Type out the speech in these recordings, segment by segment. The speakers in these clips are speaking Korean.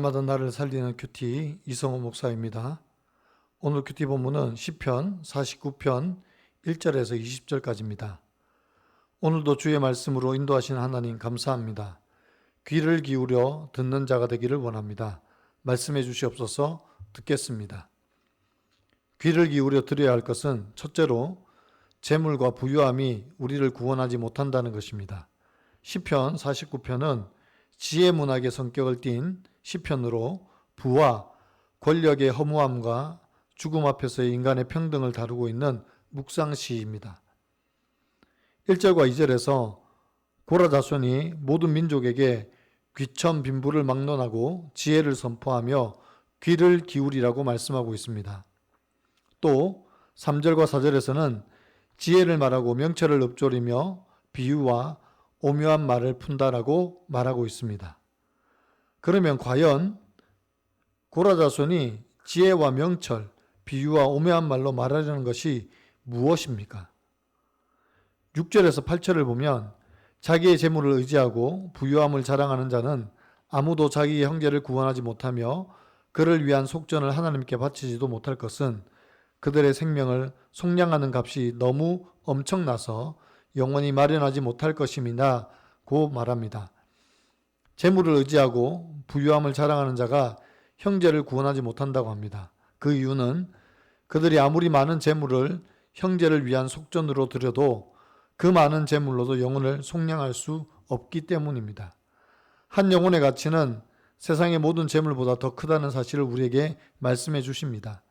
날마다 나를 살리는 큐티 이성호 목사입니다. 오늘 큐티 본문은 시편 49편 1절에서 20절까지입니다. 오늘도 주의 말씀으로 인도하신 하나님 감사합니다. 귀를 기울여 듣는 자가 되기를 원합니다. 말씀해 주시옵소서 듣겠습니다. 귀를 기울여 들어야 할 것은 첫째로 재물과 부유함이 우리를 구원하지 못한다는 것입니다. 시편 49편은 지혜 문학의 성격을 띤 시편으로 부와 권력의 허무함과 죽음 앞에서의 인간의 평등을 다루고 있는 묵상시입니다. 1절과 2절에서 고라 자손이 모든 민족에게 귀천 빈부를 막론하고 지혜를 선포하며 귀를 기울이라고 말씀하고 있습니다. 또 3절과 4절에서는 지혜를 말하고 명철을 읊조리며 비유와 오묘한 말을 푼다라고 말하고 있습니다. 그러면 과연 고라자손이 지혜와 명철, 비유와 오묘한 말로 말하려는 것이 무엇입니까? 6절에서 8절을 보면 자기의 재물을 의지하고 부유함을 자랑하는 자는 아무도 자기의 형제를 구원하지 못하며 그를 위한 속전을 하나님께 바치지도 못할 것은 그들의 생명을 속량하는 값이 너무 엄청나서 영원히 마련하지 못할 것임이나 고 말합니다. 재물을 의지하고 부유함을 자랑하는 자가 형제를 구원하지 못한다고 합니다. 그 이유는 그들이 아무리 많은 재물을 형제를 위한 속전으로 들여도 그 많은 재물로도 영혼을 속량할 수 없기 때문입니다. 한 영혼의 가치는 세상의 모든 재물보다 더 크다는 사실을 우리에게 말씀해 주십니다.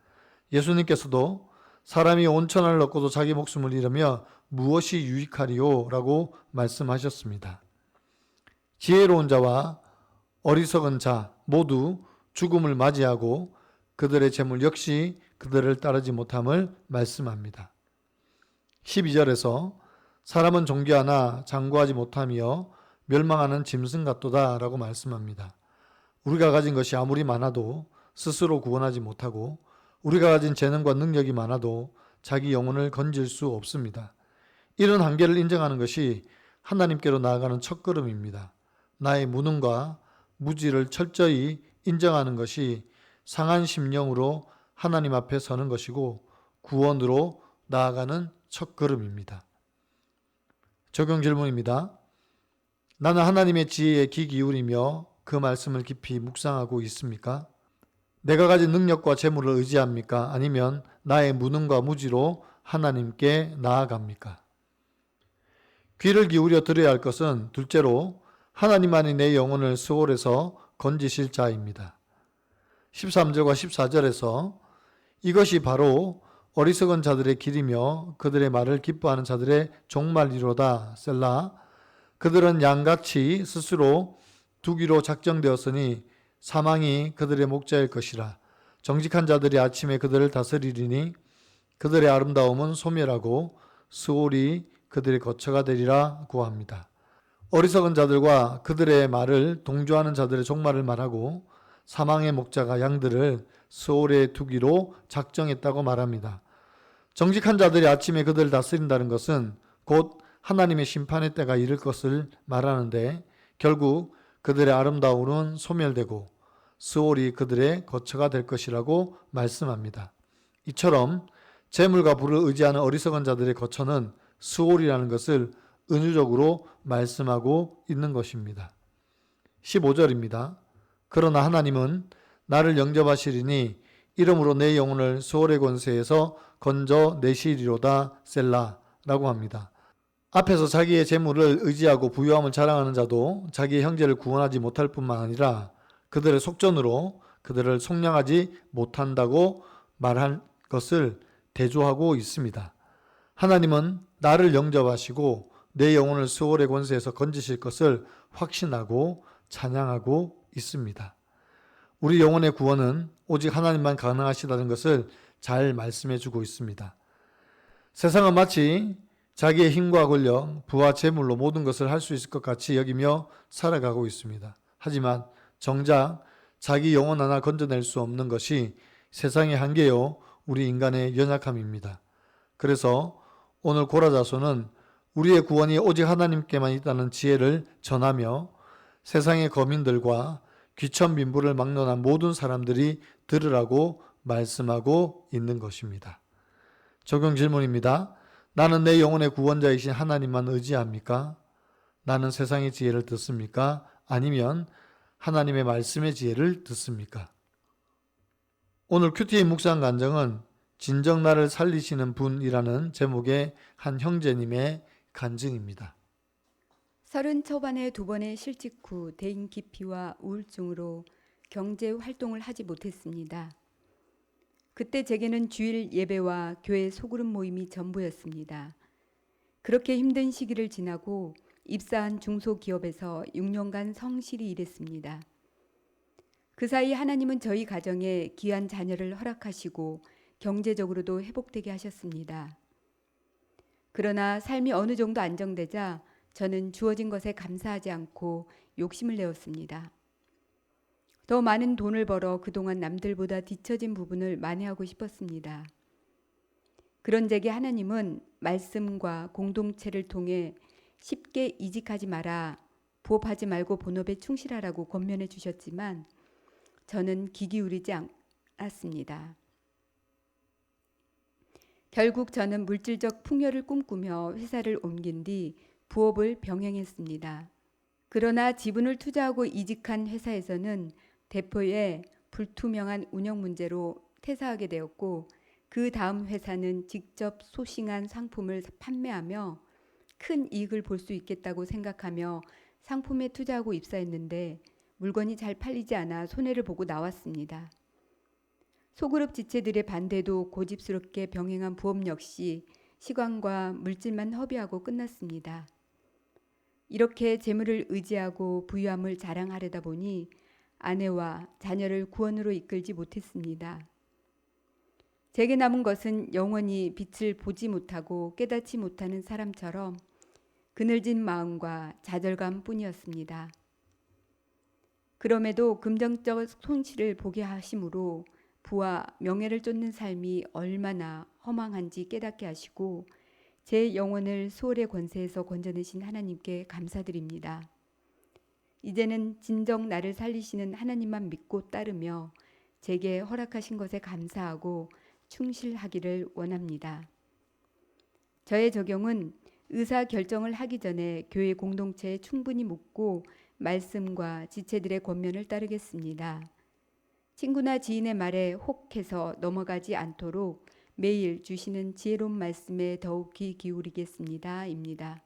예수님께서도 사람이 온천을 얻고도 자기 목숨을 잃으며 무엇이 유익하리요? 라고 말씀하셨습니다. 지혜로운 자와 어리석은 자 모두 죽음을 맞이하고 그들의 재물 역시 그들을 따르지 못함을 말씀합니다. 12절에서 사람은 존귀하나 장구하지 못하며 멸망하는 짐승 같도다 라고 말씀합니다. 우리가 가진 것이 아무리 많아도 스스로 구원하지 못하고 우리가 가진 재능과 능력이 많아도 자기 영혼을 건질 수 없습니다. 이런 한계를 인정하는 것이 하나님께로 나아가는 첫걸음입니다. 나의 무능과 무지를 철저히 인정하는 것이 상한 심령으로 하나님 앞에 서는 것이고 구원으로 나아가는 첫 걸음입니다. 적용 질문입니다. 나는 하나님의 지혜에 귀 기울이며 그 말씀을 깊이 묵상하고 있습니까? 내가 가진 능력과 재물을 의지합니까? 아니면 나의 무능과 무지로 하나님께 나아갑니까? 귀를 기울여 들어야 할 것은 둘째로 하나님만이 내 영혼을 수월에서 건지실 자입니다. 13절과 14절에서 이것이 바로 어리석은 자들의 길이며 그들의 말을 기뻐하는 자들의 종말이로다 셀라 그들은 양같이 스스로 두기로 작정되었으니 사망이 그들의 목자일 것이라 정직한 자들이 아침에 그들을 다스리리니 그들의 아름다움은 소멸하고 수월이 그들의 거처가 되리라 구합니다. 어리석은 자들과 그들의 말을 동조하는 자들의 종말을 말하고 사망의 목자가 양들을 수월에 두기로 작정했다고 말합니다. 정직한 자들이 아침에 그들을 다스린다는 것은 곧 하나님의 심판의 때가 이를 것을 말하는데 결국 그들의 아름다움은 소멸되고 스올이 그들의 거처가 될 것이라고 말씀합니다. 이처럼 재물과 부를 의지하는 어리석은 자들의 거처는 스올이라는 것을 은유적으로 말씀하고 있는 것입니다. 15절입니다. 그러나 하나님은 나를 영접하시리니 이름으로 내 영혼을 수월의 권세에서 건져 내시리로다 셀라라고 합니다. 앞에서 자기의 재물을 의지하고 부유함을 자랑하는 자도 자기의 형제를 구원하지 못할 뿐만 아니라 그들의 속전으로 그들을 속량하지 못한다고 말한 것을 대조하고 있습니다. 하나님은 나를 영접하시고 내 영혼을 수월의 권세에서 건지실 것을 확신하고 찬양하고 있습니다. 우리 영혼의 구원은 오직 하나님만 가능하시다는 것을 잘 말씀해 주고 있습니다. 세상은 마치 자기의 힘과 권력, 부와 재물로 모든 것을 할 수 있을 것 같이 여기며 살아가고 있습니다. 하지만 정작 자기 영혼 하나 건져낼 수 없는 것이 세상의 한계요, 우리 인간의 연약함입니다. 그래서 오늘 고라자소는 우리의 구원이 오직 하나님께만 있다는 지혜를 전하며 세상의 거민들과 귀천 빈부를 막론한 모든 사람들이 들으라고 말씀하고 있는 것입니다. 적용 질문입니다. 나는 내 영혼의 구원자이신 하나님만 의지합니까? 나는 세상의 지혜를 듣습니까? 아니면 하나님의 말씀의 지혜를 듣습니까? 오늘 큐티의 묵상 간정은 진정 나를 살리시는 분이라는 제목의 한 형제님의 간증입니다. 서른 초반에 두 번의 실직 후 대인 기피와 우울증으로 경제 활동을 하지 못했습니다. 그때 제게는 주일 예배와 교회 소그룹 모임이 전부였습니다. 그렇게 힘든 시기를 지나고 입사한 중소기업에서 6년간 성실히 일했습니다. 그 사이 하나님은 저희 가정에 귀한 자녀를 허락하시고 경제적으로도 회복되게 하셨습니다. 그러나 삶이 어느 정도 안정되자 저는 주어진 것에 감사하지 않고 욕심을 내었습니다. 더 많은 돈을 벌어 그동안 남들보다 뒤처진 부분을 만회하고 싶었습니다. 그런 제게 하나님은 말씀과 공동체를 통해 쉽게 이직하지 마라, 부업하지 말고 본업에 충실하라고 권면해 주셨지만 저는 귀 기울이지 않았습니다. 결국 저는 물질적 풍요를 꿈꾸며 회사를 옮긴 뒤 부업을 병행했습니다. 그러나 지분을 투자하고 이직한 회사에서는 대표의 불투명한 운영 문제로 퇴사하게 되었고 그 다음 회사는 직접 소싱한 상품을 판매하며 큰 이익을 볼 수 있겠다고 생각하며 상품에 투자하고 입사했는데 물건이 잘 팔리지 않아 손해를 보고 나왔습니다. 소그룹 지체들의 반대도 고집스럽게 병행한 부업 역시 시간과 물질만 허비하고 끝났습니다. 이렇게 재물을 의지하고 부유함을 자랑하려다 보니 아내와 자녀를 구원으로 이끌지 못했습니다. 제게 남은 것은 영원히 빛을 보지 못하고 깨닫지 못하는 사람처럼 그늘진 마음과 좌절감 뿐이었습니다. 그럼에도 금전적 손실을 보게 하심으로 부와 명예를 쫓는 삶이 얼마나 허망한지 깨닫게 하시고 제 영혼을 수월의 권세에서 건져내신 하나님께 감사드립니다. 이제는 진정 나를 살리시는 하나님만 믿고 따르며 제게 허락하신 것에 감사하고 충실하기를 원합니다. 저의 적용은 의사 결정을 하기 전에 교회 공동체에 충분히 묻고 말씀과 지체들의 권면을 따르겠습니다. 친구나 지인의 말에 혹해서 넘어가지 않도록 매일 주시는 지혜로운 말씀에 더욱 귀 기울이겠습니다. 입니다.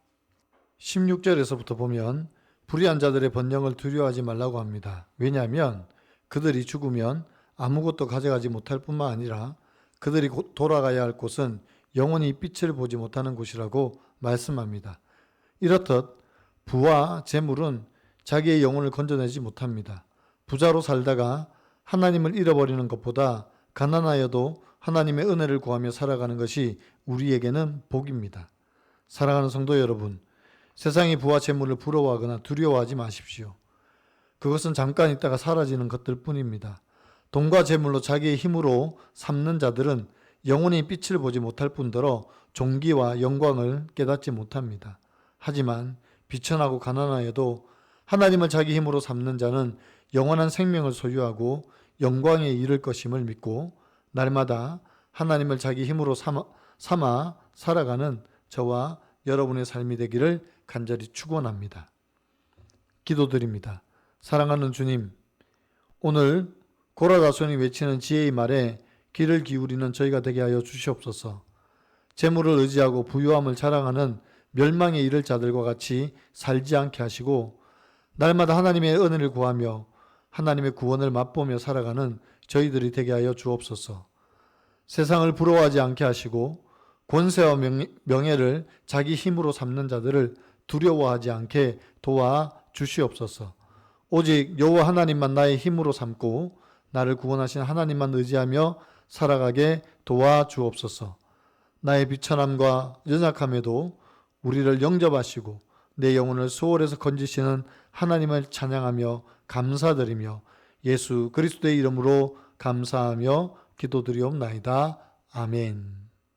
16절에서부터 보면 불의한 자들의 번영을 두려워하지 말라고 합니다. 왜냐하면 그들이 죽으면 아무것도 가져가지 못할 뿐만 아니라 그들이 곧 돌아가야 할 곳은 영원히 빛을 보지 못하는 곳이라고 말씀합니다. 이렇듯 부와 재물은 자기의 영혼을 건져내지 못합니다. 부자로 살다가 하나님을 잃어버리는 것보다 가난하여도 하나님의 은혜를 구하며 살아가는 것이 우리에게는 복입니다. 사랑하는 성도 여러분, 세상의 부와 재물을 부러워하거나 두려워하지 마십시오. 그것은 잠깐 있다가 사라지는 것들 뿐입니다. 돈과 재물로 자기의 힘으로 삼는 자들은 영원히 빛을 보지 못할 뿐더러 종기와 영광을 깨닫지 못합니다. 하지만 비천하고 가난하여도 하나님을 자기 힘으로 삼는 자는 영원한 생명을 소유하고 영광에 이를 것임을 믿고 날마다 하나님을 자기 힘으로 삼아, 삼아 살아가는 저와 여러분의 삶이 되기를 간절히 축원합니다. 기도드립니다. 사랑하는 주님, 오늘 고라다손이 외치는 지혜의 말에 귀를 기울이는 저희가 되게 하여 주시옵소서. 재물을 의지하고 부유함을 자랑하는 멸망에 이를 자들과 같이 살지 않게 하시고 날마다 하나님의 은혜를 구하며 하나님의 구원을 맛보며 살아가는 저희들이 되게 하여 주옵소서. 세상을 부러워하지 않게 하시고 권세와 명예를 자기 힘으로 삼는 자들을 두려워하지 않게 도와 주시옵소서. 오직 여호와 하나님만 나의 힘으로 삼고 나를 구원하신 하나님만 의지하며 살아가게 도와 주옵소서. 나의 비천함과 연약함에도 우리를 영접하시고 내 영혼을 수월에서 건지시는 하나님을 찬양하며 감사드리며 예수 그리스도의 이름으로 감사하며 기도드리옵나이다. 아멘.